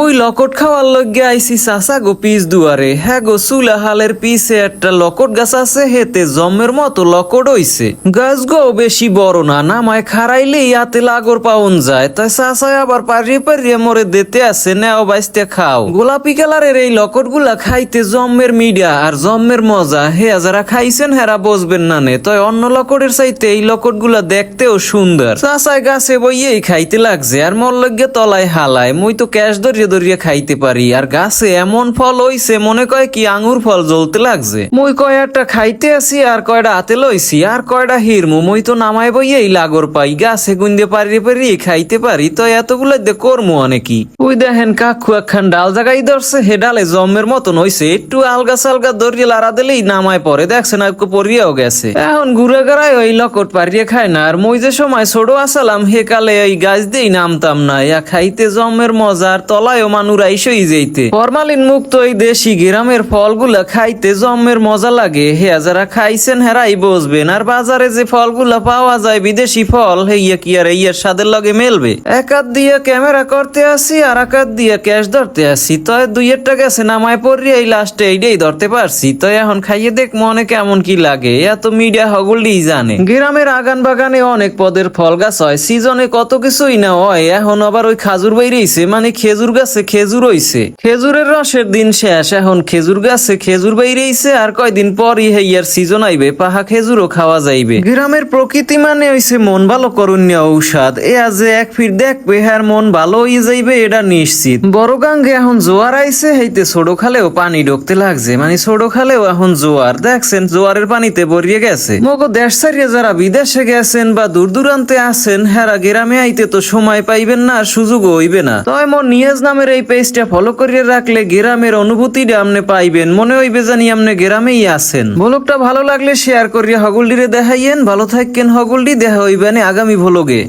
মুই লকট খাওয়ার লগে আইসি চাচা গো পিস দুয়ারে। হ্যাঁ গো, চুলা হালের পিছে একটা লকট গাছ আছে, হেতে জম্মের মতো লকট হইছে। গাছ গো বেশি বড় না, নামায় খারাইলে ইয়াতে লাগর পাউন যায়। তাই চাচাই আবার পারিয়ে পারিয়ে মরে দিতে আছে, নেও বাইসতে খাও। গোলাপি কালারের এই লকটগুলা খাইতে জম্মের মিডিয়া আর জম্মের মজা। হে যারা খাইছেন হেরা বসবেন না নে। তয় অন্য লকটের চাইতে এই লকটগুলা দেখতেও সুন্দর। চাচাই গাছে বইয়েই খাইতে লাগছে, আর মোর লগে তলায় হালায়। মুই তো ক্যাশ ধরিয়ে ধরিয়ে খাইতে পারি। আর গাছে এমন ফল হইছে, মনে কয় কি আঙ্গুর ফল জ্বলতে লাগছে। মুই কয়টা খাইতে আসি, আর কয়টা হাতে লইছি, আর কয়টা হিরমু। মুই তো নামাই বইয়েই লাগর পাই, গাছে গুন্দে পারি পারি খাইতে পারি, তো এতগুলো দে করমু অনেকি ওই দেখেন কাকু একখান ডাল জাগাই ধরছে, হে ডালে জম্মের মতন হইছে, একটু আলগা সালগা দরিয়ে লাড়া দিলেই নামায় পরে দেখছেন একটু পরিয়াও গেছে। এখন ঘুরে গড়াই ওই লকট পারিয়ে খায় না, আর মুই যে সময় ছোট আসালাম, হে কালে ওই গাছ দিয়েই নামতাম না, ইয়া খাইতে জমের মজার তলায়ও মানুষ আইসই যেইতে। ফরমালিন মুক্ত এই দেশি গ্রামের ফলগুলা খাইতে জমের মজা লাগে। হে যারা খাইছেন হেরাই বসবেন। আর বাজারে যে ফলগুলা পাওয়া যায় বিদেশি ফল, হেইয়া কি আর ইয়ের স্বাদের লগে মেলবে? এক হাত দিয়ে ক্যামেরা করতে আসি আর এক হাত দিয়ে ক্যাশ ধরতে আসি। তয় দুইয়েরটা গেছে নামায় পড়ি, এই লাস্টে এইটাই ধরতে পারছি। তো এখন খাইয়ে দেখ মনে কেমন কি লাগে। এত মিডিয়া হগুলি জানে। গ্রামের আগান বাগানে অনেক পদের ফল গাছ হয়। সিজনে কত কিছুই না হয়। এখন আবার ওই খাজুর বাইরেছে মানে খেজুর গাছে খেজুর হইছে। খেজুরের রসের দিন শেষ, এখন খেজুর গাছে খেজুর বাইরেছে আর কয়দিন পরই হেইয়ার সিজন আইবে, পাহা খেজুরও খাওয়া যাইবে। গ্রামের প্রকৃতি মানে হইছে মন ভালো করুণ্য ঔষধ। এ আজ এক ফির দেখবে হ্যার মন ভালো হয়ে যাইবে, এটা নিশ্চিত। বড় গাঙ্গে এখন জোয়ার আইছে, হেইতে ছোট খালেও পানি ঢুকতে লাগছে। মানে ছোট খালেও এখন জোয়ার। দেখছেন, জোয়ারের পানিতে ভরিয়ে গেছে। মগো দেশ ছাড়িয়ে যারা বিদেশে গেছেন বা দূর দূরান্তে আছেন, হেরা গ্রামে আইতে তো সময় পাইবেন না আর সুযোগও হইবে না। তয় মোর নিয়াজ নামের এই পেজটা ফলো করিয়ে রাখলে গ্রামের অনুভূতিটা আপনি পাইবেন। মনে হইবে জানি আপনি গ্রামেই আছেন। ভলকটা ভালো লাগলে শেয়ার করিয়া হগলডিরে দেখাইয়েন। ভালো থাকেন হগলডি দেখা হইবেন আগামী ভ্লগে